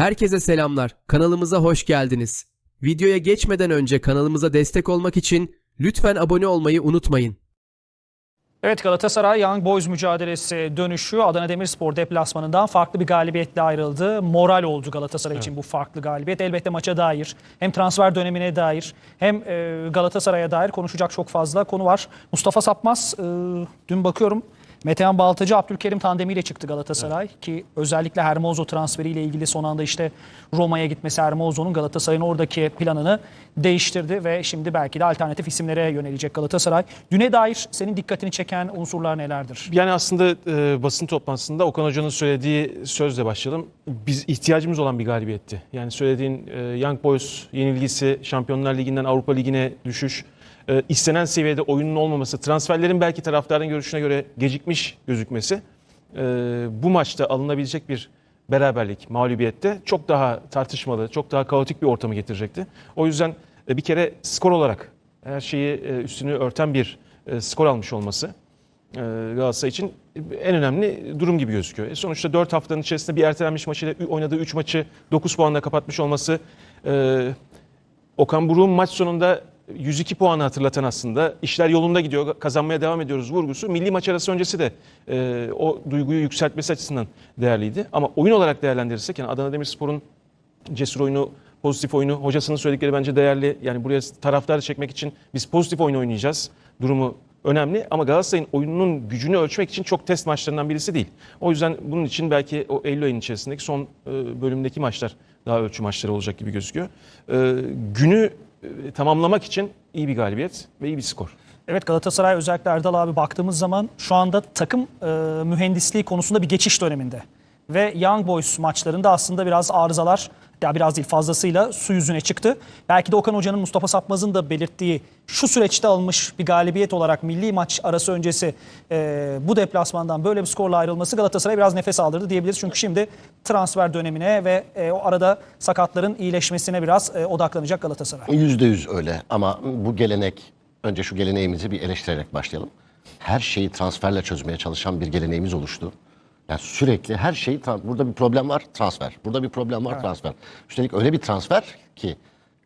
Herkese selamlar. Kanalımıza hoş geldiniz. Videoya geçmeden önce kanalımıza destek olmak için lütfen abone olmayı unutmayın. Evet Galatasaray Young Boys mücadelesi dönüşü Adana Demirspor deplasmanından farklı bir galibiyetle ayrıldı. Moral oldu Galatasaray için bu farklı galibiyet. Elbette maça dair hem transfer dönemine dair hem e, Galatasaray'a dair konuşacak çok fazla konu var. Mustafa Sapmaz e, dün bakıyorum Metehan Baltacı Abdülkerim tandemiyle çıktı Galatasaray ki özellikle Hermoso transferiyle ilgili son anda işte Roma'ya gitmesi Hermoso'nun Galatasaray'ın oradaki planını değiştirdi ve şimdi belki de alternatif isimlere yönelecek Galatasaray. Düne dair senin dikkatini çeken unsurlar nelerdir? Yani aslında e, basın toplantısında Okan Hoca'nın söylediği sözle başlayalım. Biz ihtiyacımız olan bir galibiyetti. Yani söylediğin e, Young Boys yenilgisi, Şampiyonlar Ligi'nden Avrupa Ligi'ne düşüş, e, istenen seviyede oyunun olmaması, transferlerin belki taraftarın görüşüne göre gecikmiş gözükmesi e, bu maçta alınabilecek bir beraberlik, mağlubiyette çok daha tartışmalı, çok daha kaotik bir ortamı getirecekti. O yüzden e, bir kere skor olarak her şeyi e, üstünü örten bir e, skor almış olması e, Galatasaray için en önemli durum gibi gözüküyor. E, sonuçta 4 haftanın içerisinde bir ertelenmiş maçıyla oynadığı 3 maçı 9 puanla kapatmış olması e, Okan Buruk'un maç sonunda 102 puanı hatırlatan aslında işler yolunda gidiyor kazanmaya devam ediyoruz vurgusu milli maç arası öncesi de e, o duyguyu yükseltmesi açısından değerliydi. Ama oyun olarak değerlendirirsek yani Adana Demirspor'un cesur oyunu, pozitif oyunu, hocasının söyledikleri bence değerli. Yani buraya taraftarı çekmek için biz pozitif oyun oynayacağız durumu önemli. Ama Galatasaray'ın oyununun gücünü ölçmek için çok test maçlarından birisi değil. O yüzden bunun için belki o Eylül ayının içerisindeki son e, bölümdeki maçlar daha ölçü maçları olacak gibi gözüküyor. E, günü e, tamamlamak için iyi bir galibiyet ve iyi bir skor. Evet Galatasaray özellikle Erdal abi baktığımız zaman şu anda takım e, mühendisliği konusunda bir geçiş döneminde. Ve Young Boys maçlarında aslında biraz arızalar ya biraz değil fazlasıyla su yüzüne çıktı. Belki de Okan Hoca'nın Mustafa Sapmaz'ın da belirttiği şu süreçte alınmış bir galibiyet olarak milli maç arası öncesi e, bu deplasmandan böyle bir skorla ayrılması Galatasaray'a biraz nefes aldırdı diyebiliriz. Çünkü şimdi transfer dönemine ve e, o arada sakatların iyileşmesine biraz e, odaklanacak Galatasaray. Yüzde yüz öyle ama bu gelenek, önce şu geleneğimizi bir eleştirerek başlayalım. Her şeyi transferle çözmeye çalışan bir geleneğimiz oluştu. Yani sürekli her şeyi, tra- burada bir problem var transfer, burada bir problem var transfer. Üstelik öyle bir transfer ki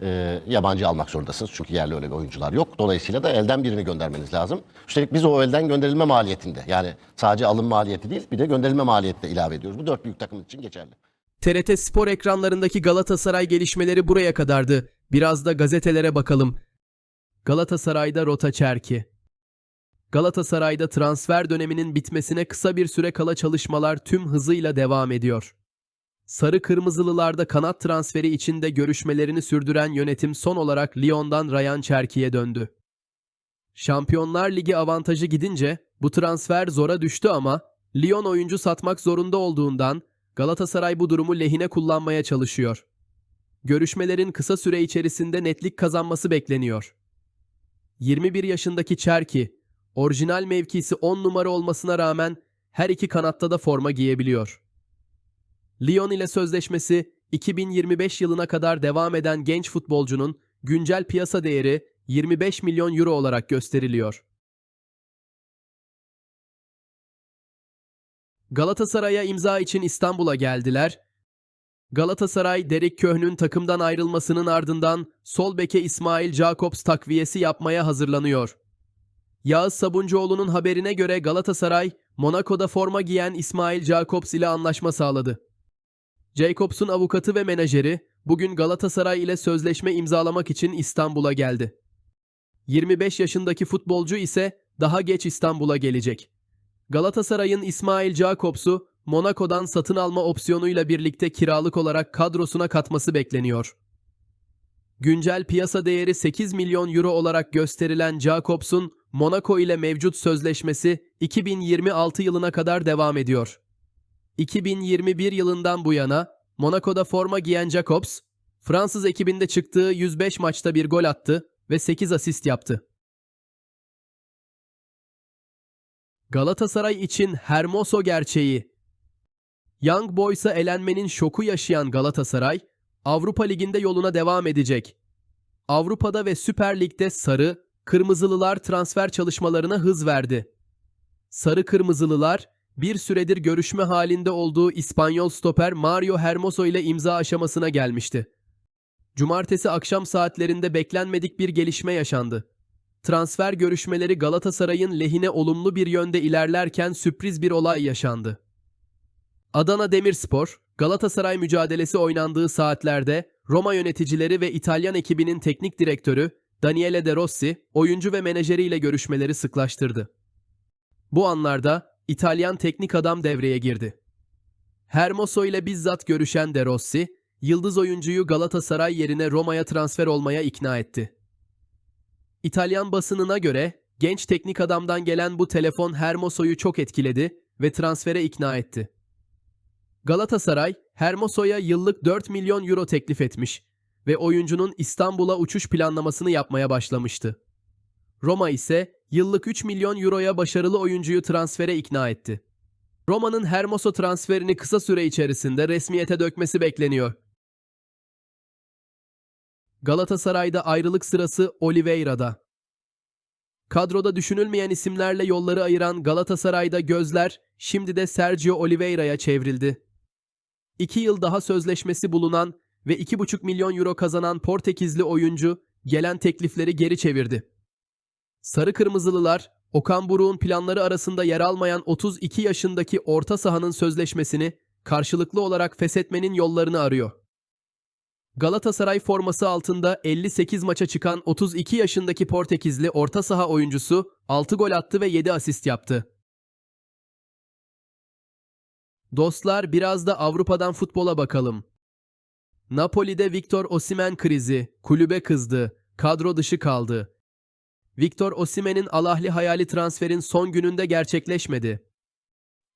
e, yabancı almak zorundasınız çünkü yerli öyle bir oyuncular yok. Dolayısıyla da elden birini göndermeniz lazım. Üstelik biz o elden gönderilme maliyetinde yani sadece alım maliyeti değil bir de gönderilme maliyeti de ilave ediyoruz. Bu dört büyük takım için geçerli. TRT Spor ekranlarındaki Galatasaray gelişmeleri buraya kadardı. Biraz da gazetelere bakalım. Galatasaray'da rota çerki. Galatasaray'da transfer döneminin bitmesine kısa bir süre kala çalışmalar tüm hızıyla devam ediyor. Sarı Kırmızılılarda kanat transferi içinde görüşmelerini sürdüren yönetim son olarak Lyon'dan Ryan Cherki'ye döndü. Şampiyonlar Ligi avantajı gidince bu transfer zora düştü ama Lyon oyuncu satmak zorunda olduğundan Galatasaray bu durumu lehine kullanmaya çalışıyor. Görüşmelerin kısa süre içerisinde netlik kazanması bekleniyor. 21 yaşındaki Cherki, orijinal mevkisi 10 numara olmasına rağmen her iki kanatta da forma giyebiliyor. Lyon ile sözleşmesi 2025 yılına kadar devam eden genç futbolcunun güncel piyasa değeri 25 milyon euro olarak gösteriliyor. Galatasaray'a imza için İstanbul'a geldiler. Galatasaray, Derek Köhn'ün takımdan ayrılmasının ardından sol beke İsmail Jacobs takviyesi yapmaya hazırlanıyor. Yağız Sabuncuoğlu'nun haberine göre Galatasaray, Monaco'da forma giyen İsmail Jacobs ile anlaşma sağladı. Jacobs'un avukatı ve menajeri bugün Galatasaray ile sözleşme imzalamak için İstanbul'a geldi. 25 yaşındaki futbolcu ise daha geç İstanbul'a gelecek. Galatasaray'ın İsmail Jacobs'u Monaco'dan satın alma opsiyonuyla birlikte kiralık olarak kadrosuna katması bekleniyor. Güncel piyasa değeri 8 milyon euro olarak gösterilen Jacobs'un Monaco ile mevcut sözleşmesi 2026 yılına kadar devam ediyor. 2021 yılından bu yana Monaco'da forma giyen Jacobs, Fransız ekibinde çıktığı 105 maçta bir gol attı ve 8 asist yaptı. Galatasaray için Hermoso gerçeği. Young Boys'a elenmenin şoku yaşayan Galatasaray, Avrupa Ligi'nde yoluna devam edecek. Avrupa'da ve Süper Lig'de sarı, kırmızılılar transfer çalışmalarına hız verdi. Sarı kırmızılılar bir süredir görüşme halinde olduğu İspanyol stoper Mario Hermoso ile imza aşamasına gelmişti. Cumartesi akşam saatlerinde beklenmedik bir gelişme yaşandı. Transfer görüşmeleri Galatasaray'ın lehine olumlu bir yönde ilerlerken sürpriz bir olay yaşandı. Adana Demirspor, Galatasaray mücadelesi oynandığı saatlerde Roma yöneticileri ve İtalyan ekibinin teknik direktörü Daniele De Rossi, oyuncu ve menajeriyle görüşmeleri sıklaştırdı. Bu anlarda İtalyan teknik adam devreye girdi. Hermoso ile bizzat görüşen De Rossi, yıldız oyuncuyu Galatasaray yerine Roma'ya transfer olmaya ikna etti. İtalyan basınına göre genç teknik adamdan gelen bu telefon Hermoso'yu çok etkiledi ve transfere ikna etti. Galatasaray, Hermoso'ya yıllık 4 milyon euro teklif etmiş ve oyuncunun İstanbul'a uçuş planlamasını yapmaya başlamıştı. Roma ise yıllık 3 milyon euroya başarılı oyuncuyu transfere ikna etti. Roma'nın Hermoso transferini kısa süre içerisinde resmiyete dökmesi bekleniyor. Galatasaray'da ayrılık sırası Oliveira'da. Kadroda düşünülmeyen isimlerle yolları ayıran Galatasaray'da gözler şimdi de Sergio Oliveira'ya çevrildi. İki yıl daha sözleşmesi bulunan ve 2,5 milyon euro kazanan Portekizli oyuncu gelen teklifleri geri çevirdi. Sarı Kırmızılılar, Okan Buruk'un planları arasında yer almayan 32 yaşındaki orta sahanın sözleşmesini karşılıklı olarak feshetmenin yollarını arıyor. Galatasaray forması altında 58 maça çıkan 32 yaşındaki Portekizli orta saha oyuncusu 6 gol attı ve 7 asist yaptı. Dostlar biraz da Avrupa'dan futbola bakalım. Napoli'de Victor Osimhen krizi, kulübe kızdı, kadro dışı kaldı. Victor Osimhen'in Alahli hayali transferin son gününde gerçekleşmedi.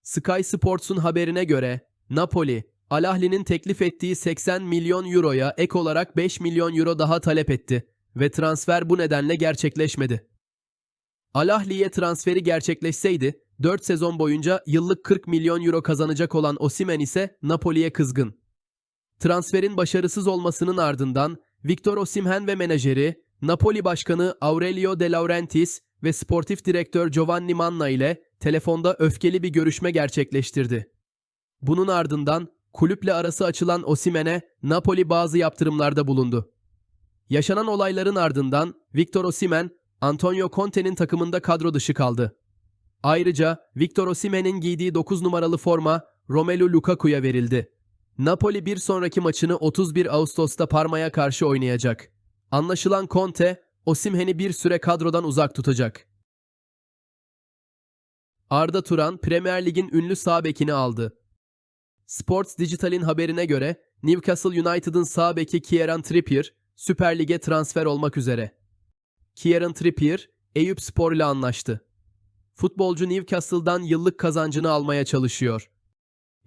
Sky Sports'un haberine göre Napoli, Alahli'nin teklif ettiği 80 milyon euroya ek olarak 5 milyon euro daha talep etti ve transfer bu nedenle gerçekleşmedi. Alahli'ye transferi gerçekleşseydi 4 sezon boyunca yıllık 40 milyon euro kazanacak olan Osimhen ise Napoli'ye kızgın. Transferin başarısız olmasının ardından Victor Osimhen ve menajeri Napoli Başkanı Aurelio De Laurentiis ve sportif direktör Giovanni Manna ile telefonda öfkeli bir görüşme gerçekleştirdi. Bunun ardından kulüple arası açılan Osimhen'e Napoli bazı yaptırımlarda bulundu. Yaşanan olayların ardından Victor Osimhen, Antonio Conte'nin takımında kadro dışı kaldı. Ayrıca Victor Osimhen'in giydiği 9 numaralı forma Romelu Lukaku'ya verildi. Napoli bir sonraki maçını 31 Ağustos'ta Parma'ya karşı oynayacak. Anlaşılan Conte, Osimhen'i bir süre kadrodan uzak tutacak. Arda Turan Premier Lig'in ünlü sağ bekini aldı. Sports Digital'in haberine göre Newcastle United'ın sağ beki Kieran Trippier Süper Lig'e transfer olmak üzere. Kieran Trippier, Eyüp Spor ile anlaştı. Futbolcu Newcastle'dan yıllık kazancını almaya çalışıyor.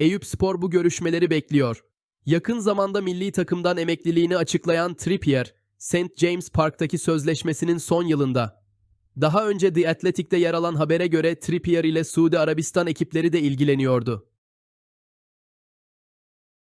Eyüp Spor bu görüşmeleri bekliyor. Yakın zamanda milli takımdan emekliliğini açıklayan Trippier, St. James Park'taki sözleşmesinin son yılında. Daha önce The Athletic'te yer alan habere göre Trippier ile Suudi Arabistan ekipleri de ilgileniyordu.